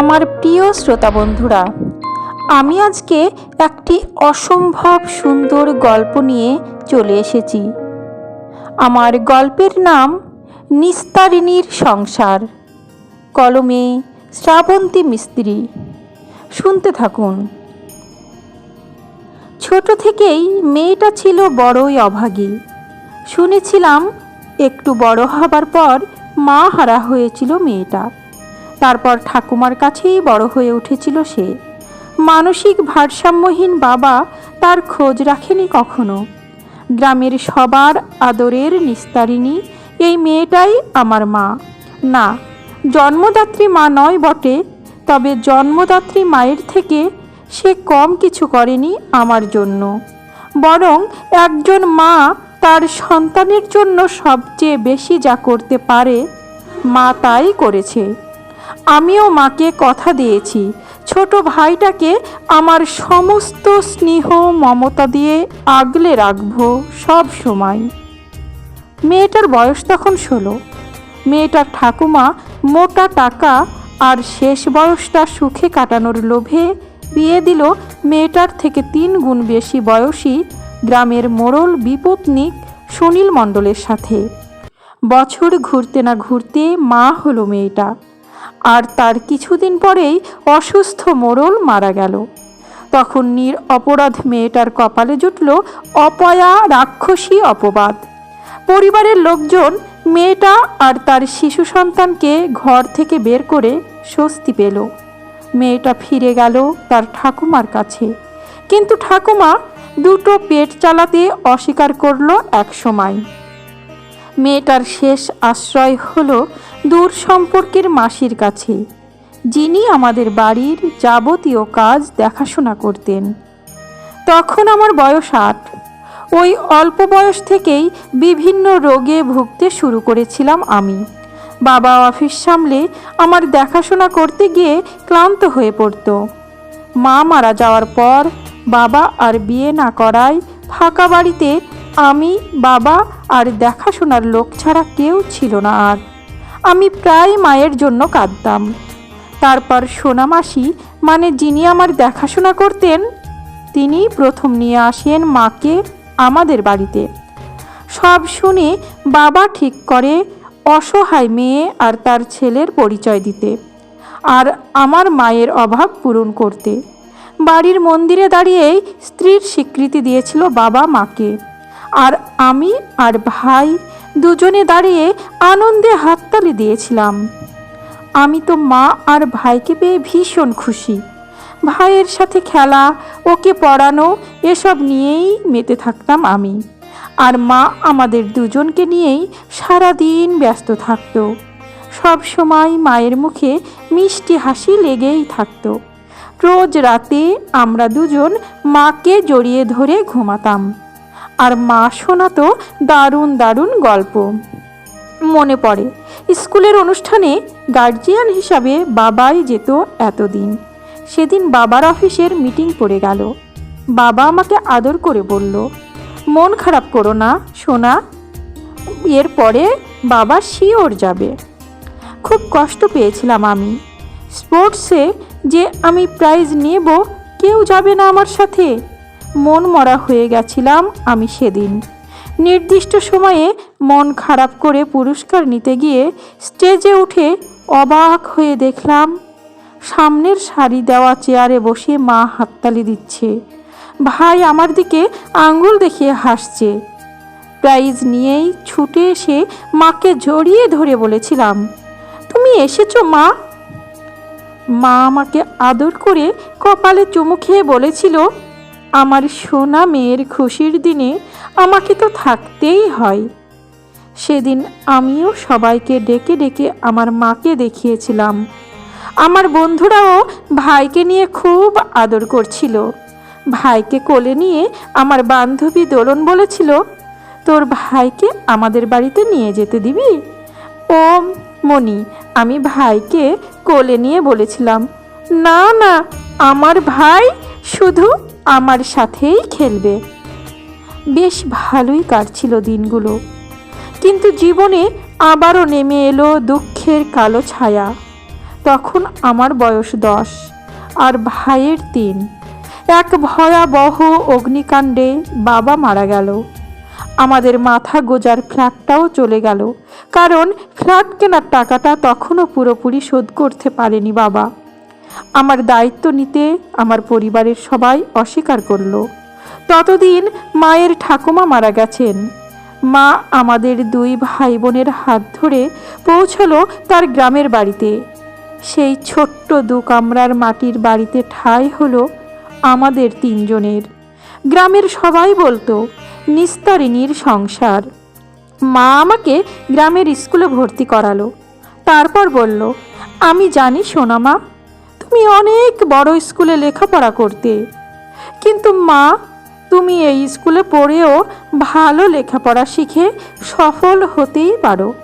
আমার প্রিয় শ্রোতা বন্ধুরা, আমি আজকে একটি অসম্ভব সুন্দর গল্প নিয়ে চলে এসেছি। আমার গল্পের নাম নিস্তারিণীর সংসার। কলমে শ্রাবন্তী মিস্ত্রি। শুনতে থাকুন। ছোট থেকেই মেয়েটা ছিল বড়ই অভাগী। শুনেছিলাম একটু বড় হবার পর মা হারা হয়েছিল মেয়েটা। তারপর ঠাকুমার কাছেই বড় হয়ে উঠেছিল সে। মানসিক ভারসাম্যহীন বাবা তার খোঁজ রাখেনি কখনো। গ্রামের সবার আদরের নিস্তারিণী, এই মেয়েটাই আমার মা। না, জন্মদাত্রী মা নয় বটে, তবে জন্মদাত্রী মায়ের থেকে সে কম কিছু করেনি আমার জন্য। বরং একজন মা তার সন্তানের জন্য সবচেয়ে বেশি যা করতে পারে, মা তাই করেছে। আমিও মাকে কথা দিয়েছি। ছোট ভাইটাকে আমার সমস্ত স্নেহ, মমতা দিয়ে আগলে রাখব সব সময়। মেয়েটার বয়স তখন ষোলো। মেয়েটার ঠাকুমা মোটা টাকা আর শেষ বয়সটা সুখে কাটানোর লোভে বিয়ে দিল মেয়েটার থেকে তিন গুণ বেশি বয়সী গ্রামের মোড়ল বিপত্নিক সুনীল মণ্ডলের সাথে। বছর ঘুরতে না ঘুরতে মা হলো মেয়েটা। আর তার কিছুদিন পরেই অসুস্থ মোড়ল মারা গেল। তখন নির অপরাধ মেয়েটার কপালে জুটল অপয়া রাক্ষসী অপবাদ। পরিবারের লোকজন মেয়েটা আর তার শিশু সন্তানকে ঘর থেকে বের করে স্বস্তি পেল। মেয়েটা ফিরে গেল তার ঠাকুমার কাছে। কিন্তু ঠাকুমা দুটো পেট চালাতে অস্বীকার করল এক সময় মেয়েটার শেষ আশ্রয় হল দূর সম্পর্কের মাসির কাছে, যিনি আমাদের বাড়ির যাবতীয় কাজ দেখাশোনা করতেন। তখন আমার বয়স আট। ওই অল্প বয়স থেকেই বিভিন্ন রোগে ভুগতে শুরু করেছিলাম আমি। বাবা অফিস সামলে আমার দেখাশোনা করতে গিয়ে ক্লান্ত হয়ে পড়তো। মা মারা যাওয়ার পর বাবা আর বিয়ে না করায় ফাঁকা বাড়িতে আমি, বাবা আর দেখাশোনার লোক ছাড়া কেউ ছিল না আর। আমি প্রায় মায়ের জন্য কাঁদতাম। তারপর সোনামাসি মানে যিনি আমার দেখাশোনা করতেন তিনি প্রথম নিয়ে আসেন মাকে আমাদের বাড়িতে। সব শুনে বাবা ঠিক করে অসহায় মেয়ে আর তার ছেলের পরিচয় দিতে আর আমার মায়ের অভাব পূরণ করতে। বাড়ির মন্দিরে দাঁড়িয়েই স্ত্রীর স্বীকৃতি দিয়েছিল বাবা মাকে। আর আমি আর ভাই দুজনে দাঁড়িয়ে আনন্দে হাততালি দিয়েছিলাম। আমি তো মা আর ভাইকে পেয়ে ভীষণ খুশি। ভাইয়ের সাথে খেলা, ওকে পড়ানো, এসব নিয়েই মেতে থাকতাম আমি। আর মা আমাদের দুজনকে নিয়েই সারাদিন ব্যস্ত থাকতো। সব সময় মায়ের মুখে মিষ্টি হাসি লেগেই থাকতো। রোজ রাতে আমরা দুজন মাকে জড়িয়ে ধরে ঘুমাতাম। আর মা শোনাতো দারুণ দারুণ গল্প। মনে পড়ে, স্কুলের অনুষ্ঠানে গার্জিয়ান হিসাবে বাবাই যেত এতদিন। সেদিন বাবার অফিসের মিটিং পড়ে গেল। বাবা আমাকে আদর করে বলল, মন খারাপ করো না, সোনা। এরপরে বাবা শিওর যাবে। খুব কষ্ট পেয়েছিলাম আমি। স্পোর্টসে যে আমি প্রাইজ নেব, কেউ যাবে না আমার সাথে। মন মরা হয়ে গেছিলাম আমি সেদিন। নির্দিষ্ট সময়ে মন খারাপ করে পুরস্কার নিতে গিয়ে স্টেজে উঠে অবাক হয়ে দেখলাম, সামনের শাড়ি দেওয়া চেয়ারে বসে মা হাততালি দিচ্ছে। ভাই আমার দিকে আঙ্গুল দেখিয়ে হাসছে। প্রাইজ নিয়েই ছুটে এসে মাকে জড়িয়ে ধরে বলেছিলাম, তুমি এসেছ মা? মা আমাকে আদর করে কপালে চুমু খেয়ে বলেছিল আমার সোনা মেয়ের খুশির দিনে আমাকে তো থাকতেই হয়। সেদিন আমিও সবাইকে ডেকে ডেকে আমার মাকে দেখিয়েছিলাম। আমার বন্ধুরাও ভাইকে নিয়ে খুব আদর করছিল। ভাইকে কোলে নিয়ে আমার বান্ধবী দোলন বলেছিল, তোর ভাইকে আমাদের বাড়িতে নিয়ে যেতে দিবি? ও মনি আমি ভাইকে কোলে নিয়ে বলেছিলাম, না না, আমার ভাই শুধু আমার সাথেই খেলবে। বেশ ভালোই কাটছিল দিনগুলো। কিন্তু জীবনে আবারও নেমে এলো দুঃখের কালো ছায়া। তখন আমার বয়স দশ, আর ভাইয়ের তিন। এক ভয়াবহ অগ্নিকাণ্ডে বাবা মারা গেল। আমাদের মাথা গোজার ফ্ল্যাটটাও চলে গেল। কারণ ফ্ল্যাট কেনার টাকাটা তখনও পুরোপুরি শোধ করতে পারেনি বাবা। আমার দায়িত্ব নিতে আমার পরিবারের সবাই অস্বীকার করল। ততদিন মায়ের ঠাকুমা মারা গেছেন। মা আমাদের দুই ভাই বোনের হাত ধরে পৌঁছলো তার গ্রামের বাড়িতে। সেই ছোট্ট দু কামরার মাটির বাড়িতে ঠাঁই হলো আমাদের তিনজনের। গ্রামের সবাই বলতো, নিস্তারিণীর সংসার। মা আমাকে গ্রামের স্কুলে ভর্তি করালো। তারপর বলল, আমি জানি সোনামা তুমি অনেক বড় স্কুলে লেখাপড়া করতে। কিন্তু মা, তুমি এই স্কুলে পড়েও ভালো লেখাপড়া শিখে সফল হতেই পারো।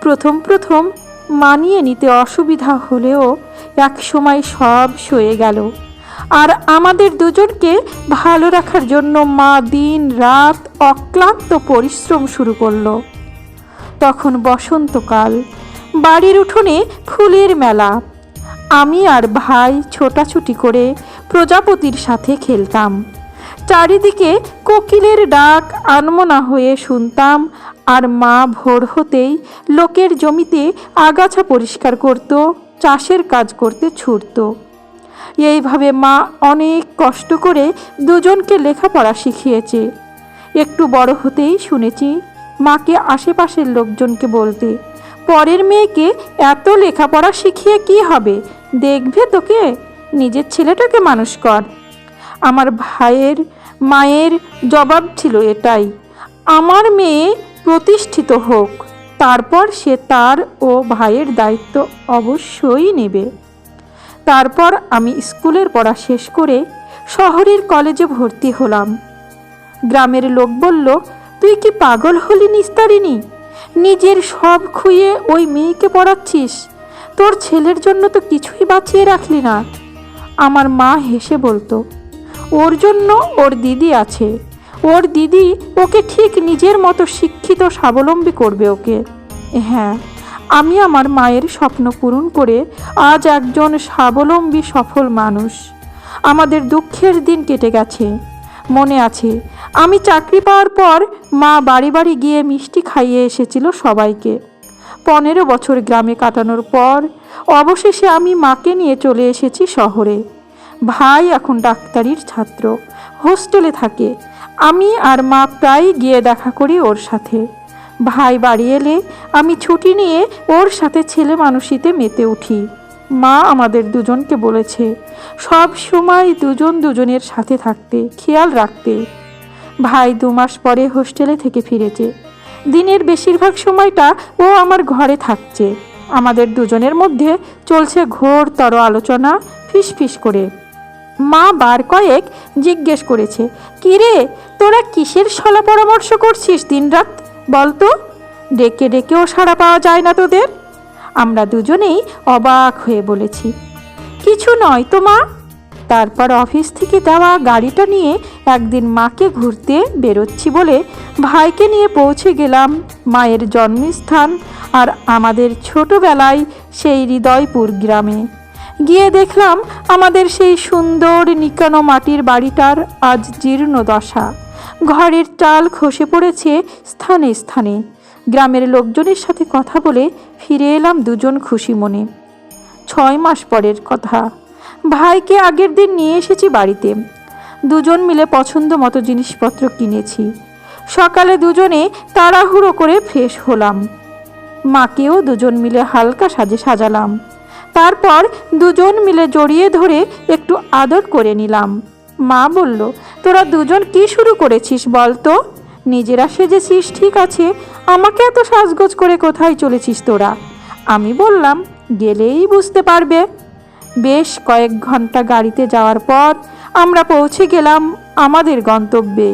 প্রথম প্রথম মানিয়ে নিতে অসুবিধা হলেও এক সময় সব সয়ে গেল। আর আমাদের দুজনকে ভালো রাখার জন্য মা দিন রাত অক্লান্ত পরিশ্রম শুরু করল। তখন বসন্তকাল, বাড়ির উঠোনে ফুলের মেলা। আমি আর ভাই ছোটাছুটি করে প্রজাপতির সাথে খেলতাম। চারিদিকে কোকিলের ডাক, আনমনা হয়ে শুনতাম, আর মা ভোর হতেই লোকের জমিতে আগাছা পরিষ্কার করত, চাষের কাজ করতে ছুটত। এইভাবে মা অনেক কষ্ট করে দুজনকে লেখাপড়া শিখিয়েছে। একটু বড় হতেই শুনেছি, মাকে আশেপাশের লোকজনকে বলতে পরের মেয়েকে এত লেখাপড়া শিখিয়ে কি হবে? দেখবে তোকে? নিজের ছেলেটাকে মানুষ কর। আমার ভাইয়ের, মায়ের জবাব ছিল এটাই। আমার মেয়ে প্রতিষ্ঠিত হোক, তারপর সে তার ও ভাইয়ের দায়িত্ব অবশ্যই নেবে। তারপর আমি স্কুলের পড়া শেষ করে শহরের কলেজে ভর্তি হলাম। গ্রামের লোক বলল, তুই কি পাগল হলি নিস্তারিনি নিজের সব খুইয়ে ওই মেয়েকে পড়াচ্ছিস? তোর ছেলের জন্য তো কিছুই বাঁচিয়ে রাখলি না। আমার মা হেসে বলতো, ওর জন্য ওর দিদি আছে। ওর দিদি ওকে ঠিক নিজের মতো শিক্ষিত, স্বাবলম্বী করবে ওকে। হ্যাঁ আমি আমার মায়ের স্বপ্ন পূরণ করে আজ একজন স্বাবলম্বী, সফল মানুষ। আমাদের দুঃখের দিন কেটে গেছে। মনে আছে আমি চাকরি পাওয়ার পর মা বাড়ি বাড়ি গিয়ে মিষ্টি খাইয়ে এসেছিল সবাইকে। পনেরো বছর গ্রামে কাটানোর পর অবশেষে আমি মাকে নিয়ে চলে এসেছি শহরে। ভাই এখন ডাক্তারির ছাত্র, হোস্টেলে থাকে। আমি আর মা প্রায় গিয়ে দেখা করি ওর সাথে। ভাই বাড়ি এলে আমি ছুটি নিয়ে ওর সাথে ছেলে মানুষিতে মেতে উঠি। মা আমাদের দুজনকে বলেছে, সব সময় দুজন দুজনের সাথে থাকতে, খেয়াল রাখতে। ভাই দু মাস পরে হোস্টেলে থেকে ফিরেছে। দিনের বেশিরভাগ সময়টা ও আমার ঘরে থাকছে। আমাদের দুজনের মধ্যে চলছে ঘোরতর আলোচনা, ফিসফিস করে। মা বার কয়েক জিজ্ঞেস করেছে কিরে তোরা কিসের সলা পরামর্শ করছিস দিনরাত? বলতো ডেকে ডেকেও সাড়া পাওয়া যায় না তোদের? আমরা দুজনেই অবাক হয়ে বলেছি, কিছু নয় তো মা। তারপর অফিস থেকে দেওয়া গাড়িটা নিয়ে একদিন মাকে ঘুরতে বেরোচ্ছি বলে ভাইকে নিয়ে পৌঁছে গেলাম। মায়ের জন্মস্থান আর আমাদের ছোটবেলায় সেই হৃদয়পুর গ্রামে। গিয়ে দেখলাম আমাদের সেই সুন্দর নিকানো মাটির বাড়িটার আজ জীর্ণ দশা। ঘরের চাল খসে পড়েছে স্থানে স্থানে। গ্রামের লোকজনের সাথে কথা বলে ফিরে এলাম দুজন খুশি মনে। ছয় মাস পরের কথা। ভাইকে আগের দিন নিয়ে এসেছি বাড়িতে। দুজন মিলে পছন্দ মতো জিনিসপত্র কিনেছি। সকালে দুজনে তাড়াহুড়ো করে ফ্রেশ হলাম। মাকেও দুজন মিলে হালকা সাজে সাজালাম। তারপর দুজন মিলে জড়িয়ে ধরে একটু আদর করে নিলাম। মা বলল, তোরা দুজন কি শুরু করেছিস বল তো? নিজেরা সেজেছিস, ঠিক আছে। আমাকে এত সাজগোজ করে কোথায় চলেছিস তোরা? আমি বললাম, গেলেই বুঝতে পারবে। বেশ কয়েক ঘণ্টা গাড়িতে যাওয়ার পর আমরা পৌঁছে গেলাম আমাদের গন্তব্যে।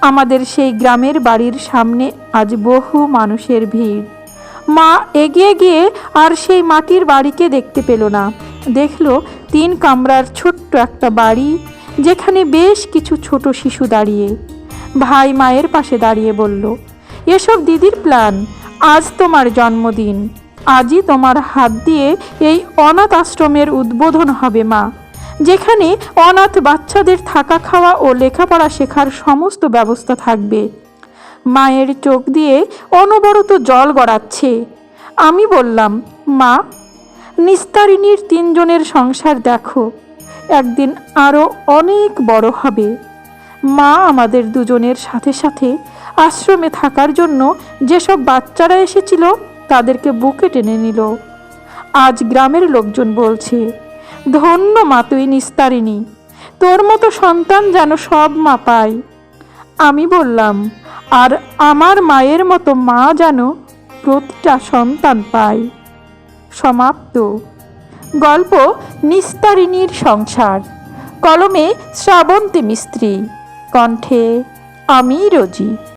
আমাদের সেই গ্রামের বাড়ির সামনে আজ বহু মানুষের ভিড়। মা এগিয়ে গিয়ে আর সেই মাটির বাড়িকে দেখতে পেল না। দেখল তিন কামরার ছোট্ট একটা বাড়ি, যেখানে বেশ কিছু ছোট শিশু দাঁড়িয়ে। ভাই মায়ের পাশে দাঁড়িয়ে বলল, এসব দিদির প্ল্যান আজ তোমার জন্মদিন। আজই তোমার হাত দিয়ে এই অনাথ আশ্রমের উদ্বোধন হবে, মা। যেখানে অনাথ বাচ্চাদের থাকা খাওয়া ও লেখাপড়া শেখার সমস্ত ব্যবস্থা থাকবে। মায়ের চোখ দিয়ে অনবরত জল গড়াচ্ছে। আমি বললাম, মা, নিস্তারিণীর তিনজনের সংসার দেখো। একদিন আরও অনেক বড় হবে। মা আমাদের দুজনের সাথে সাথে আশ্রমে থাকার জন্য যেসব বাচ্চারা এসেছিল তাদেরকে বুকে টেনে নিল। আজ গ্রামের লোকজন বলছে, ধন্য মা তুই নিস্তারিণী, তোর মতো সন্তান যেন সব মা পায়। আমি বললাম, আর আমার মায়ের মতো মা যেন প্রতিটা সন্তান পায়। সমাপ্ত। গল্প নিস্তারিণীর সংসার। কলমে শ্রাবন্তী মিস্ত্রি। কণ্ঠে আমি রোজি।